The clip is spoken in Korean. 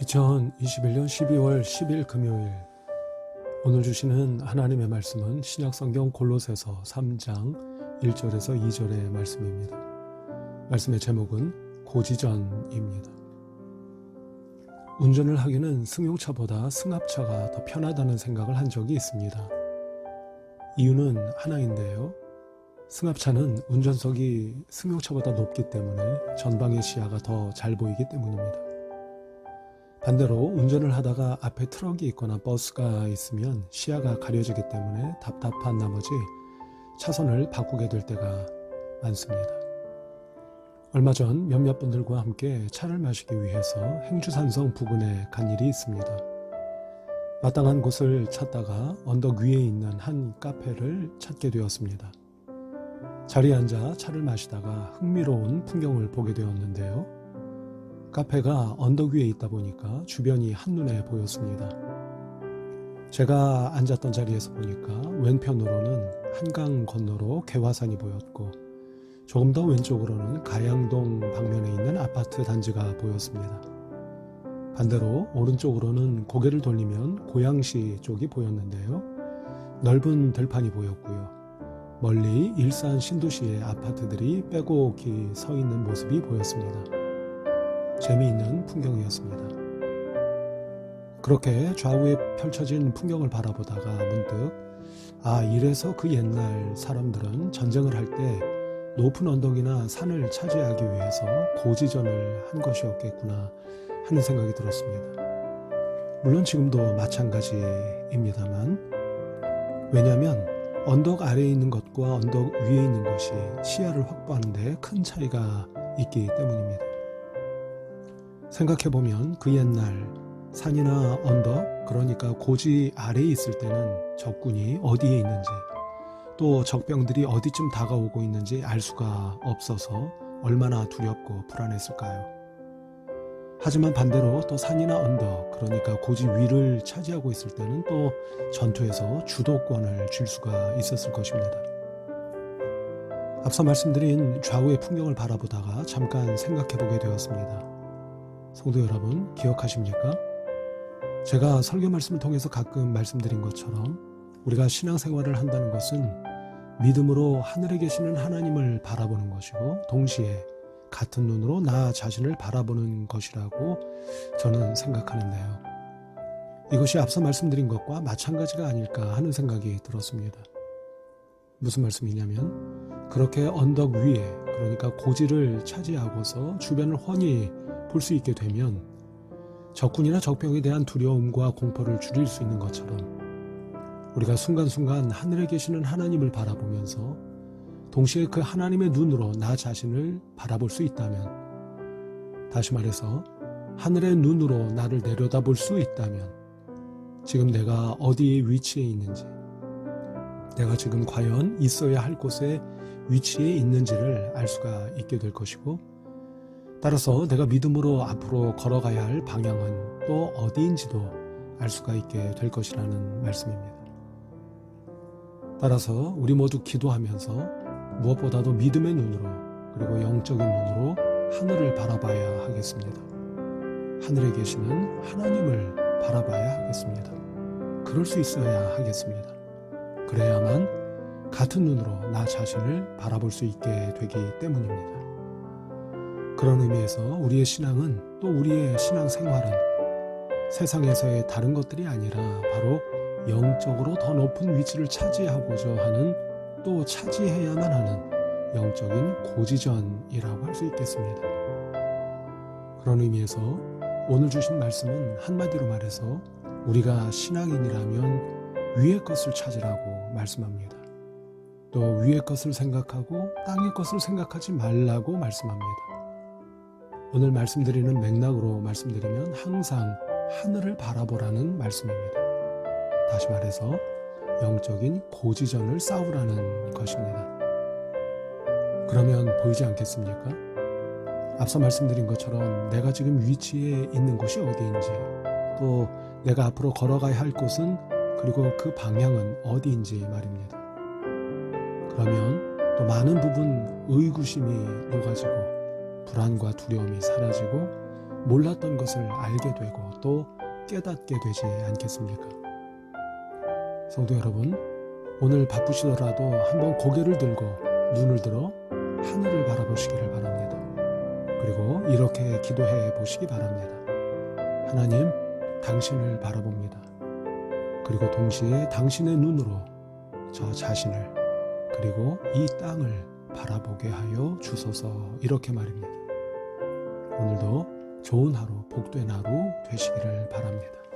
2021년 12월 10일 금요일 오늘 주시는 하나님의 말씀은 신약성경 골로새서 3장 1절에서 2절의 말씀입니다. 말씀의 제목은 고지전입니다. 운전을 하기는 승용차보다 승합차가 더 편하다는 생각을 한 적이 있습니다. 이유는 하나인데요. 승합차는 운전석이 승용차보다 높기 때문에 전방의 시야가 더 잘 보이기 때문입니다. 반대로 운전을 하다가 앞에 트럭이 있거나 버스가 있으면 시야가 가려지기 때문에 답답한 나머지 차선을 바꾸게 될 때가 많습니다. 얼마 전 몇몇 분들과 함께 차를 마시기 위해서 행주산성 부근에 간 일이 있습니다. 마땅한 곳을 찾다가 언덕 위에 있는 한 카페를 찾게 되었습니다. 자리에 앉아 차를 마시다가 흥미로운 풍경을 보게 되었는데요. 카페가 언덕 위에 있다 보니까 주변이 한눈에 보였습니다. 제가 앉았던 자리에서 보니까 왼편으로는 한강 건너로 개화산이 보였고 조금 더 왼쪽으로는 가양동 방면에 있는 아파트 단지가 보였습니다. 반대로 오른쪽으로는 고개를 돌리면 고양시 쪽이 보였는데요. 넓은 들판이 보였고요. 멀리 일산 신도시의 아파트들이 빼곡히 서 있는 모습이 보였습니다. 재미있는 풍경이었습니다. 그렇게 좌우에 펼쳐진 풍경을 바라보다가 문득 아 이래서 그 옛날 사람들은 전쟁을 할 때 높은 언덕이나 산을 차지하기 위해서 고지전을 한 것이었겠구나 하는 생각이 들었습니다. 물론 지금도 마찬가지입니다만 왜냐하면 언덕 아래에 있는 것과 언덕 위에 있는 것이 시야를 확보하는 데 큰 차이가 있기 때문입니다. 생각해보면 그 옛날 산이나 언덕, 그러니까 고지 아래에 있을 때는 적군이 어디에 있는지 또 적병들이 어디쯤 다가오고 있는지 알 수가 없어서 얼마나 두렵고 불안했을까요? 하지만 반대로 또 산이나 언덕, 그러니까 고지 위를 차지하고 있을 때는 또 전투에서 주도권을 줄 수가 있었을 것입니다. 앞서 말씀드린 좌우의 풍경을 바라보다가 잠깐 생각해 보게 되었습니다. 성도 여러분, 기억하십니까? 제가 설교 말씀을 통해서 가끔 말씀드린 것처럼 우리가 신앙생활을 한다는 것은 믿음으로 하늘에 계시는 하나님을 바라보는 것이고 동시에 같은 눈으로 나 자신을 바라보는 것이라고 저는 생각하는데요. 이것이 앞서 말씀드린 것과 마찬가지가 아닐까 하는 생각이 들었습니다. 무슨 말씀이냐면 그렇게 언덕 위에 그러니까 고지를 차지하고서 주변을 훤히 볼 수 있게 되면 적군이나 적병에 대한 두려움과 공포를 줄일 수 있는 것처럼 우리가 순간순간 하늘에 계시는 하나님을 바라보면서 동시에 그 하나님의 눈으로 나 자신을 바라볼 수 있다면 다시 말해서 하늘의 눈으로 나를 내려다볼 수 있다면 지금 내가 어디에 위치해 있는지 내가 지금 과연 있어야 할 곳에 위치해 있는지를 알 수가 있게 될 것이고 따라서 내가 믿음으로 앞으로 걸어가야 할 방향은 또 어디인지도 알 수가 있게 될 것이라는 말씀입니다. 따라서 우리 모두 기도하면서 무엇보다도 믿음의 눈으로 그리고 영적인 눈으로 하늘을 바라봐야 하겠습니다. 하늘에 계시는 하나님을 바라봐야 하겠습니다. 그럴 수 있어야 하겠습니다. 그래야만 같은 눈으로 나 자신을 바라볼 수 있게 되기 때문입니다. 그런 의미에서 우리의 신앙은 또 우리의 신앙 생활은 세상에서의 다른 것들이 아니라 바로 영적으로 더 높은 위치를 차지하고자 하는 또 차지해야만 하는 영적인 고지전이라고 할 수 있겠습니다. 그런 의미에서 오늘 주신 말씀은 한마디로 말해서 우리가 신앙인이라면 위의 것을 찾으라고 말씀합니다. 또 위의 것을 생각하고 땅의 것을 생각하지 말라고 말씀합니다. 오늘 말씀드리는 맥락으로 말씀드리면 항상 하늘을 바라보라는 말씀입니다. 다시 말해서 영적인 고지전을 싸우라는 것입니다. 그러면 보이지 않겠습니까? 앞서 말씀드린 것처럼 내가 지금 위치에 있는 곳이 어디인지 또 내가 앞으로 걸어가야 할 곳은 그리고 그 방향은 어디인지 말입니다. 그러면 또 많은 부분 의구심이 녹아지고 불안과 두려움이 사라지고 몰랐던 것을 알게 되고 또 깨닫게 되지 않겠습니까? 성도 여러분, 오늘 바쁘시더라도 한번 고개를 들고 눈을 들어 하늘을 바라보시기를 바랍니다. 그리고 이렇게 기도해 보시기 바랍니다. 하나님, 당신을 바라봅니다. 그리고 동시에 당신의 눈으로 저 자신을 그리고 이 땅을 바라보게 하여 주소서 이렇게 말입니다. 오늘도 좋은 하루, 복된 하루 되시기를 바랍니다.